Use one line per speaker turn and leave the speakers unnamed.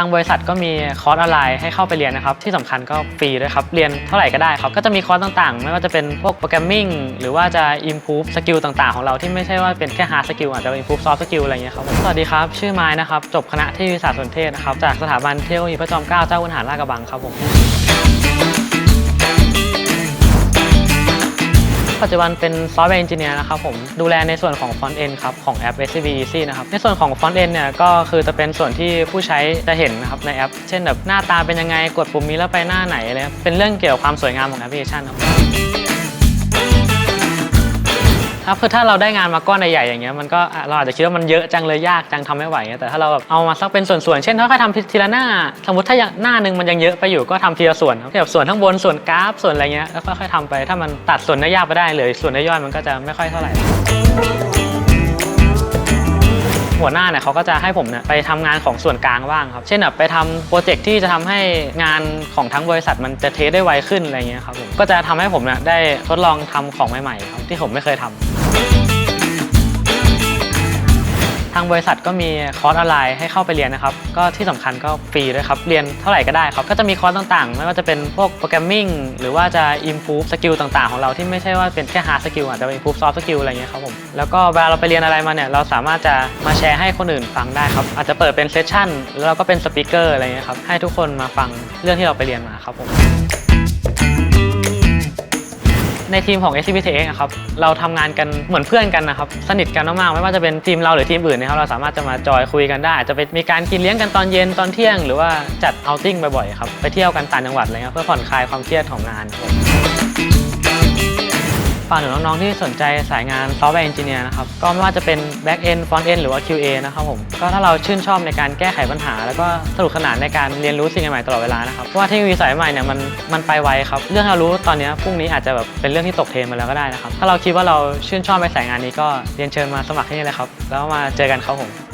ทางบริษัทก็มีคอร์สออนไลน์ให้เข้าไปเรียนนะครับ ที่สำคัญก็ฟรีด้วยครับ เรียนเท่าไหร่ก็ได้ครับ ก็จะมีคอร์สต่างๆ ไม่ว่าจะเป็นพวกโปรแกรมมิ่งหรือว่าจะ improve สกิลต่างๆ ของเราที่ไม่ใช่ว่าเป็นแค่ hard skill อาจจะ improve soft skill อะไรเงี้ยครับสวัสดีครับ ชื่อไม้นะครับ จบคณะที่วิศาสตร์สนเทศนะครับจากสถาบันเทคโนโลยีพระจอมเกล้าเจ้าคุณทหารลาดกระบังครับผม ปัจจุบันเป็นซอฟต์แวร์เอนจิเนียร์นะครับผมดูแลในส่วนของฟอนต์เอ็นครับของแอป SCB Easy นะครับในส่วนของฟอนต์เอ็นเนี่ยก็คือจะเป็นส่วนที่ผู้ใช้จะเห็นนะครับในแอป เช่นแบบหน้าตาเป็นยังไงกดปุ่มนี้แล้วไปหน้าไหนอะไรเป็นเรื่องเกี่ยวกับความสวยงามของแอปพลิเคชันครับ ครับคือถ้าเราได้งานมาก้อนใหญ่ๆอย่างเงี้ยมันก็เราอาจจะคิดว่ามันเยอะจังเลยยากจังทำไม่ไหวเงี้ยแต่ถ้าเราแบบเอามาสักเป็นส่วนๆเช่นถ้าใครทำทีละหน้า สมมติถ้าอย่างหน้าหนึ่งมันยังเยอะไปอยู่ก็ทำทีละส่วนครับแบบส่วนข้างบนส่วนกราฟส่วนอะไรเงี้ยแล้วค่อยๆทำไปถ้ามันตัดส่วนยากไปได้เลยส่วนย่อยมันก็จะไม่ค่อยเท่าไหร่หัวหน้าเนี่ยเขาก็จะให้ผมเนี่ยไปทำงานของส่วนกลางบ้างครับ เช่นแบบไปทำโปรเจกต์ที่จะทำให้งานของทั้งบริษัทมันจะเทสได้ไวขึ้นอะไรเงี้ยครับผมก็จะทำให้ผมเนี่ยได้ทดลองทำของใหม่ๆครับที่ผมไม่เคยทำ ทางบริษัทก็มีคอร์สออนไลน์ให้เข้าไปเรียนนะครับ ก็ที่สำคัญก็ฟรีด้วยครับ เรียนเท่าไหร่ก็ได้ครับ ก็จะมีคอร์สต่างๆ ไม่ว่าจะเป็นพวกโปรแกรมมิ่งหรือว่าจะ improve สกิลต่างๆ ของเราที่ไม่ใช่ว่าเป็นแค่ hard skill อาจจะเป็น improve soft skill อะไรเงี้ยครับผม แล้วก็เวลาเราไปเรียนอะไรมาเนี่ย เราสามารถจะมาแชร์ให้คนอื่นฟังได้ครับ อาจจะเปิดเป็นเซสชั่นแล้วเราก็เป็นสปีกเกอร์อะไรเงี้ยครับ ให้ทุกคนมาฟังเรื่องที่เราไปเรียนมาครับผม ในทีมของ SCPTX อะครับเราทำงานกันเหมือนเพื่อนกันนะครับสนิทกันมากๆไม่ว่าจะเป็นทีมเราหรือทีมอื่นนะครับเราสามารถจะมาจอยคุยกันได้อาจจะไปมีการกินเลี้ยงกันตอนเย็นตอนเที่ยง หรือว่าจัดเอาติ้งบ่อยๆครับไปเที่ยวกันต่างจังหวัดอะไรเงี้ยเพื่อผ่อนคลายความเครียดของงานครับ ฝากถึงน้องๆที่สนใจสายงานซอฟต์แวร์เอนจิเนียร์นะครับ ก็ไม่ว่าจะเป็น Back End Front End หรือว่า QA นะครับผม ก็ถ้าเราชื่นชอบในการแก้ไขปัญหา แล้วก็สนุกสนานในการเรียนรู้สิ่งใหม่ๆตลอดเวลานะครับเพราะว่าเทคโนโลยีสายใหม่เนี่ยมันมันไปไวครับ เรื่องที่เรารู้ตอนนี้พรุ่งนี้อาจจะแบบเป็นเรื่องที่ตกเทรนมาแล้วก็ได้นะครับ ถ้าเราคิดว่าเราชื่นชอบในสายงานนี้ก็เรียนเชิญมาสมัครที่นี่เลยครับ แล้วมาเจอกันครับผม